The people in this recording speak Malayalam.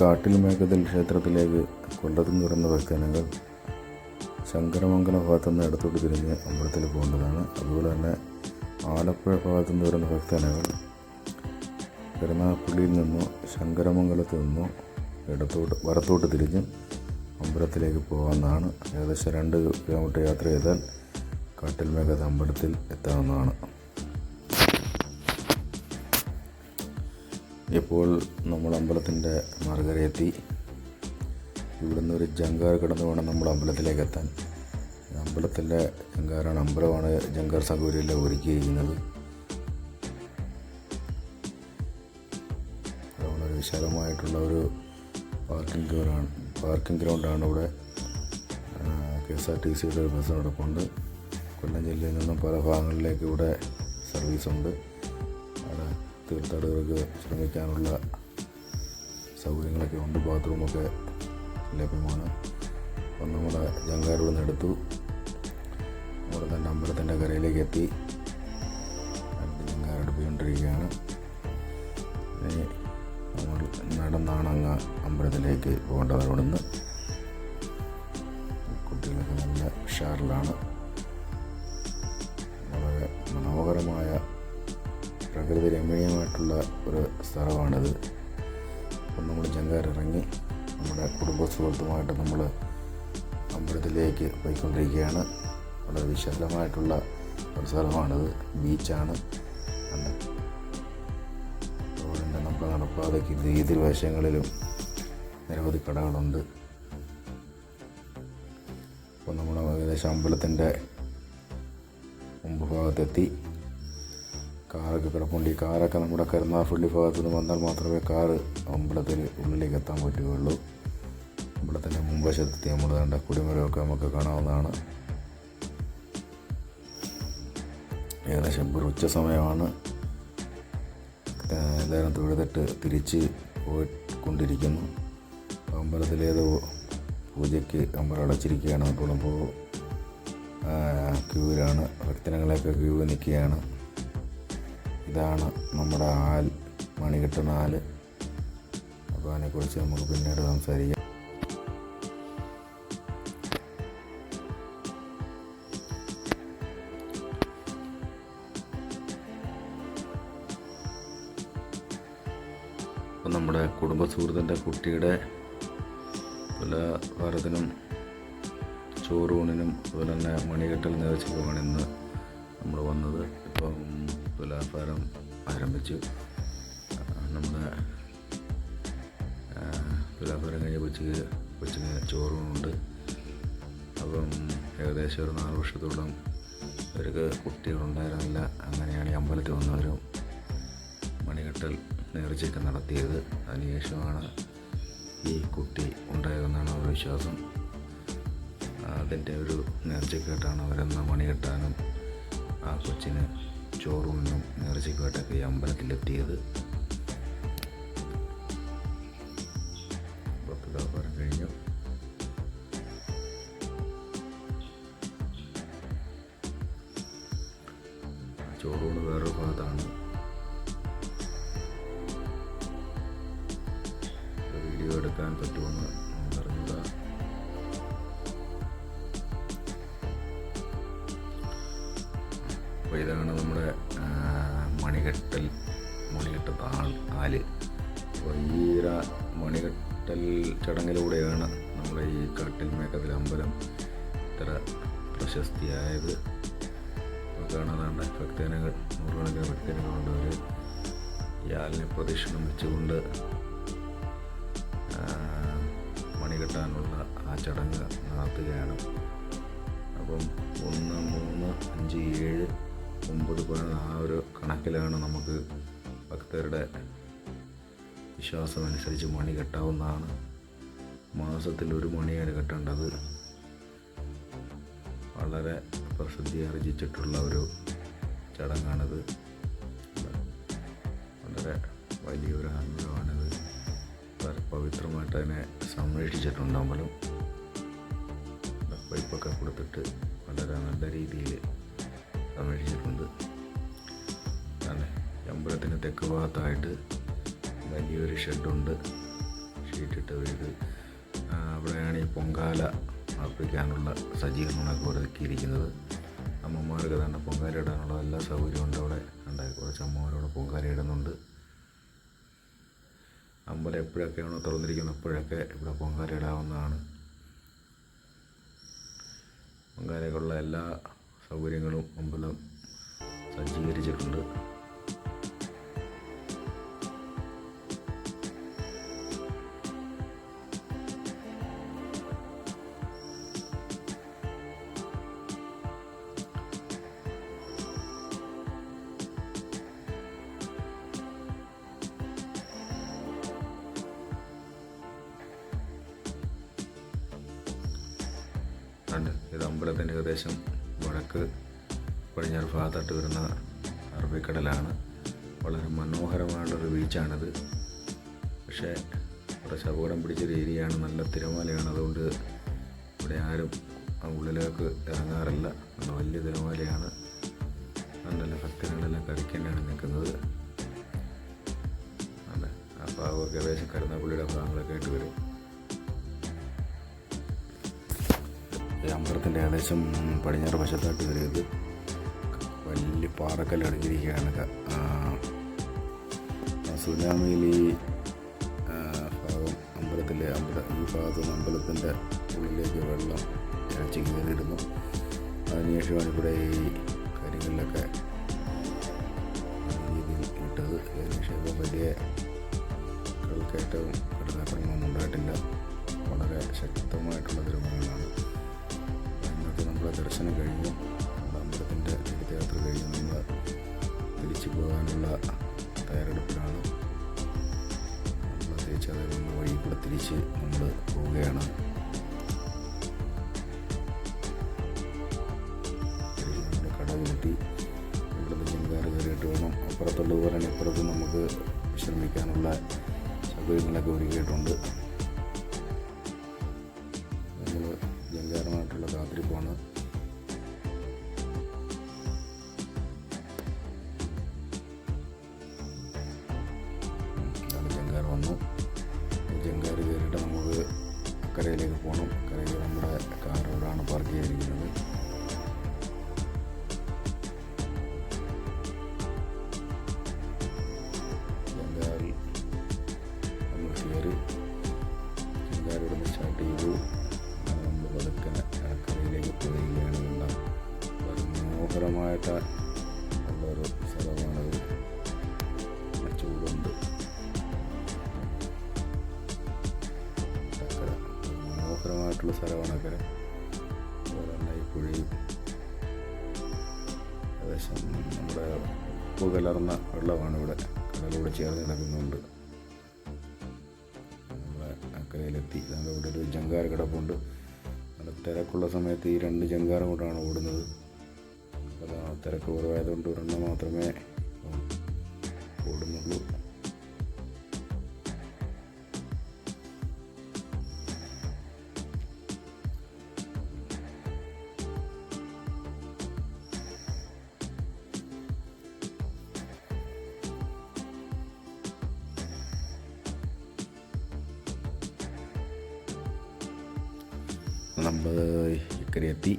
കാട്ടിൽ മേഘത്തിൽ ക്ഷേത്രത്തിലേക്ക് കൊല്ലത്ത് നിന്ന് വരുന്ന ശങ്കരമംഗല ശങ്കരമംഗലം ഭാഗത്തു നിന്ന് ഇടത്തോട്ട് തിരിഞ്ഞ് അമ്പലത്തിൽ പോകേണ്ടതാണ്. അതുപോലെ തന്നെ ആലപ്പുഴ ഭാഗത്തു നിന്ന് വരുന്ന ഭക്തനങ്ങൾ കരുനാഗപ്പള്ളിയിൽ നിന്നോ ശങ്കരമംഗലത്ത് നിന്നോ ഇടത്തോട്ട് വലത്തോട്ട് തിരിഞ്ഞ് അമ്പലത്തിലേക്ക് പോകാവുന്നതാണ്. ഏകദേശം രണ്ട് കിലോമീറ്റർ യാത്ര ചെയ്താൽ കാട്ടിൽ മേഘത്ത് അമ്പലത്തിൽ എത്താവുന്നതാണ്. ഇപ്പോൾ നമ്മൾ അമ്പലത്തിന്റെ മാർഗരയെത്തി ഇവിടുന്ന് ഒരു ജങ്കാർ കിടന്ന് വേണം നമ്മൾ അമ്പലത്തിലേക്ക് എത്താൻ. അമ്പലത്തിന്റെ ജങ്കാറാണ് അമ്പലമാണ് ജങ്കാർ സൗകര്യമെല്ലാം ഒരുക്കിയിരിക്കുന്നത് വളരെ വിശാലമായിട്ടുള്ള ഒരു പാർക്കിംഗ് ഗ്രൗണ്ടാണ്. പാർക്കിംഗ് ഗ്രൗണ്ടാണ് ഇവിടെ കെ എസ് ആർ ടി സിയുടെ ഒരു ബസ് നടപ്പുണ്ട് കൊല്ലം ജില്ലയിൽ നിന്നും പല ഭാഗങ്ങളിലേക്ക് ഇവിടെ സർവീസുണ്ട്. അവിടെ തീർത്ഥാടകർക്ക് ശ്രമിക്കാനുള്ള സൗകര്യങ്ങളൊക്കെ ഉണ്ട്. ബാത്റൂമൊക്കെ ലഭ്യമാണ്. അപ്പം നമ്മുടെ ജങ്കാരോട് നിന്ന് എടുത്തു. അവിടെ തന്നെ അമ്പലത്തിന്റെ കരയിലേക്ക് എത്തി. ജങ്കാരെടുപ്പിക്കൊണ്ടിരിക്കുകയാണ് ഇനി നമ്മൾ നടന്നാണ് അങ്ങ് അമ്പലത്തിലേക്ക് പോകേണ്ടത്. അവിടെ നിന്ന് കുട്ടികളൊക്കെ നല്ല ഉഷാറിലാണ്. വളരെ മനോഹരമായ പ്രകൃതി രമണീയമായിട്ടുള്ള ഒരു സ്ഥലമാണിത്. അപ്പം നമ്മൾ ജങ്കാറിറങ്ങി നമ്മുടെ കുടുംബ സുഹൃത്തുമായിട്ട് നമ്മൾ അമ്പലത്തിലേക്ക് പോയിക്കൊണ്ടിരിക്കുകയാണ്. വളരെ വിശാലമായിട്ടുള്ള ഒരു സ്ഥലമാണിത്. ബീച്ചാണ്. കണ്ടോ റോഡിന്റെ നമ്മുടെ നടപ്പാതയ്ക്ക് ഇതിൽ വശങ്ങളിലും നിരവധി കടകളുണ്ട്. അപ്പോൾ നമ്മൾ ഏകദേശം അമ്പലത്തിന്റെ മുമ്പ് ഭാഗത്തെത്തി. കാറൊക്കെ കിടപ്പുണ്ട്. ഈ കാറൊക്കെ നമ്മുടെ കരുനാഗപ്പള്ളി ഭാഗത്തു നിന്ന് വന്നാൽ മാത്രമേ കാറ് അമ്പലത്തിൽ ഉള്ളിലേക്ക് എത്താൻ പറ്റുകയുള്ളൂ. അമ്പലത്തിന്റെ മുൻവശത്തെത്തി നമ്മൾ കണ്ട കുടിമരമൊക്കെ നമുക്ക് കാണാവുന്നതാണ്. ഏകദേശം ഒരു ഉച്ച സമയമാണ്. എല്ലാവരും തൊഴുതിട്ട് തിരിച്ച് പോയിക്കൊണ്ടിരിക്കുന്നു. അമ്പലത്തിലേത് പൂജയ്ക്ക് അമ്പലം അടച്ചിരിക്കുകയാണ്. അപ്പോൾ ക്യൂവിലാണ്. ഭക്തനങ്ങളെയൊക്കെ ക്യൂ നിൽക്കുകയാണ്. ഇതാണ് നമ്മുടെ ആൽ മണികെട്ട് നാല്. അപ്പോൾ അതിനെക്കുറിച്ച് നമുക്ക് പിന്നീട് സംസാരിക്കാം. അപ്പം നമ്മുടെ കുടുംബ കുട്ടിയുടെ പല ഭാരതത്തിനും ചോറൂണിനും അതുപോലെ തന്നെ മണികെട്ടൽ നേർച്ചയ്ക്കുമാണ് ഇന്ന് നമ്മൾ വന്നത്. ഇപ്പം തുലാഭാരം ആരംഭിച്ചു. നമ്മുടെ തുലാഭാരം കഴിഞ്ഞ കൊച്ചിക്ക് കൊച്ചിന് ചോറുമുണ്ട് അപ്പം ഏകദേശം ഒരു നാല് വർഷത്തോളം അവർക്ക് കുട്ടികളുണ്ടായിരുന്നില്ല. അങ്ങനെയാണ് ഈ അമ്പലത്തിൽ വന്നവരും മണികെട്ടൽ നേർച്ചയൊക്കെ നടത്തിയത്. അതിനുശേഷമാണ് ഈ കുട്ടി ഉണ്ടായതെന്നാണ് അവരുടെ വിശ്വാസം. അതിന്റെ ഒരു നേർച്ചക്കായിട്ടാണ് അവരെന്ന് മണികെട്ടാനും ആ കൊച്ചിന് ചോറൂണിനും നേർച്ചയ്ക്കായിട്ടൊക്കെ ഈ അമ്പലത്തിലെത്തിയത് ഭക്തദാപാരം കഴിഞ്ഞു. ചോറൂണ് വേറൊരു ഭാഗത്താണ്. വീഡിയോ എടുക്കാൻ പറ്റുമെന്ന് മണികെട്ടൽ മണികെട്ട ആൾ ആൽ. അപ്പോൾ ഈ മണികെട്ടൽ ചടങ്ങിലൂടെയാണ് നമ്മുടെ ഈ കാട്ടിൽ മേക്കത്തിൽ അമ്പലം ഇത്ര പ്രശസ്തിയായത്. കാണാതാണ്ട് ഭക്തജനങ്ങൾ നൂറുകണക്കിന് ഭക്തജനങ്ങളുണ്ട് അവർ യാലിനെ പ്രദക്ഷിണം വെച്ചുകൊണ്ട് മണികെട്ടാനുള്ള ആ ചടങ്ങ് നടത്തുകയാണ്. അപ്പം ഒന്ന് മൂന്ന് അഞ്ച് ഏഴ് ഒമ്പത് പതിനൊന്ന് ആ ഒരു കണക്കിലാണ് നമുക്ക് ഭക്തരുടെ വിശ്വാസമനുസരിച്ച് മണി കെട്ടാവുന്നതാണ്. മാസത്തിൽ ഒരു മണിയാണ് കെട്ടേണ്ടത്. വളരെ പ്രസിദ്ധി ആർജിച്ചിട്ടുള്ള ഒരു ചടങ്ങാണിത്. വളരെ വലിയൊരു ആഗ്രഹമാണിത് വളരെ പവിത്രമായിട്ട് അതിനെ സംരക്ഷിച്ചിട്ടുണ്ട് പൈപ്പൊക്കെ കൊടുത്തിട്ട് വളരെ നല്ല രീതിയിൽ സംരക്ഷിച്ചിട്ടുണ്ട് അതെ അമ്പലത്തിന് തെക്ക് ഭാഗത്തായിട്ട് വലിയൊരു ഷെഡുണ്ട്. ഷീറ്റിട്ട് വീട് അവിടെയാണ് ഈ പൊങ്കാല അർപ്പിക്കാനുള്ള സജ്ജീകരണങ്ങളൊക്കെ ഒരുക്കിയിരിക്കുന്നത്. അമ്മമാർക്ക് തന്നെ പൊങ്കാല ഇടാനുള്ള എല്ലാ സൗകര്യവും ഉണ്ട് അവിടെ. ഉണ്ടായി കുറച്ച് അമ്മമാരവിടെ പൊങ്കാല ഇടുന്നുണ്ട്. അമ്പലം എപ്പോഴൊക്കെയാണോ തുറന്നിരിക്കുന്നത് അപ്പോഴൊക്കെ ഇവിടെ പൊങ്കാല ഇടാവുന്നതാണ്. പൊങ്കാലയ്ക്കുള്ള എല്ലാ സൗകര്യങ്ങളും അമ്പലം സജ്ജീകരിച്ചിട്ടുണ്ട്. ഇത് അമ്പലത്തിന്റെ ഏകദേശം വടക്ക് പടിഞ്ഞാറ് ഭാഗത്തോട്ട് വരുന്ന അറബിക്കടലാണ്. വളരെ മനോഹരമായിട്ടൊരു ബീച്ചാണിത്. പക്ഷേ ഇവിടെ അപകടം പിടിച്ചൊരു ഏരിയയാണ്. നല്ല തിരമാലയാണ്. അതുകൊണ്ട് ഇവിടെ ആരും ഉള്ളിലേക്ക് ഇറങ്ങാറില്ല. നല്ല വലിയ തിരമാലയാണ്. നല്ല ഭക്തനുകളെല്ലാം കഴിക്കാനാണ് നിൽക്കുന്നത്. അതെ ആ ഭാഗമൊക്കെ ഏകദേശം കരുനാപ്പള്ളിയുടെ ഭാഗങ്ങളൊക്കെ ആയിട്ട് വരും. അമ്പലത്തിന്റെ ഏകദേശം പടിഞ്ഞാറ് വശത്തായിട്ട് വരുന്നത്. വലിയ പാറക്കല്ല് അടിഞ്ഞിരിക്കുകയാണ് സുനാമിയിൽ ഈ ഭാഗം അമ്പലത്തിലെ അമ്പല ഈ ഭാഗത്ത് നിന്ന് അമ്പലത്തിന്റെ ഉള്ളിലേക്ക് വെള്ളം ഇറച്ചി കയറിയിരുന്നു. അതിനുശേഷമാണ് ഇവിടെ ഈ കാര്യങ്ങളിലൊക്കെ ഈ രീതിയിൽ ഇട്ടത്. അതിനുശേഷം ഇപ്പം വലിയ കടൽക്കയറ്റവും കടലാക്രമണമൊന്നും ഉണ്ടായിട്ടില്ല. വളരെ ശക്തമായിട്ടുള്ള തിരുമലകളാണ് ഇന്നത്തെ നമ്മുടെ ദർശനം കഴിഞ്ഞു. അമ്പലത്തിന്റെ തീർത്ഥയാത്ര കഴിഞ്ഞ്. നമ്മൾ തിരിച്ചു പോകാനുള്ള തയ്യാറെടുപ്പിലാണ്. നമ്മൾ തിരിച്ച് വന്ന വഴി കൂടെ തിരിച്ച് നമ്മൾ പോവുകയാണ്. നമ്മുടെ കടവിലെത്തി ഇവിടുന്ന് ചെങ്കാറ് കയറിയിട്ട് വേണം അപ്പുറത്തുള്ള പോലെ ഇപ്പുറത്ത് നമുക്ക് വിശ്രമിക്കാനുള്ള സൗകര്യങ്ങളൊക്കെ ഒരുക്കിയിട്ടുണ്ട്. ജങ്കാരമായിട്ടുള്ള കാത്തിരിപ്പാണ് അതാണ് ജങ്കാർ വന്നു. ജങ്കാർ കയറിയിട്ട് നമുക്ക് അക്കരയിലേക്ക് പോകണം മനോഹരമായിട്ട് ഉള്ളൊരു സ്ഥലമാണത് നല്ല ചൂടുണ്ട്. മനോഹരമായിട്ടുള്ള സ്ഥലമാണ് അക്കര അതുപോലെ ഈ പുഴയും ഏകദേശം നമ്മുടെ ഉപ്പ് കലർന്ന വെള്ളമാണ് ഇവിടെ. കടലോട് ചേർന്ന് കിടക്കുന്നുണ്ട്. നമ്മളെ അക്കരയിലെത്തി നമ്മുടെ ഇവിടെ ഒരു ജങ്കാർ കിടപ്പുണ്ട്. തിരക്കുള്ള സമയത്ത് ഈ രണ്ട് ജങ്കാറും കൂടാണ് ഓടുന്നത്. അതാ തിരക്ക് കുറവായതുകൊണ്ട് ഒരെണ്ണം മാത്രമേ ഓടുന്നുള്ളൂ. നമ്മൾ ഇക്കരെ എത്തി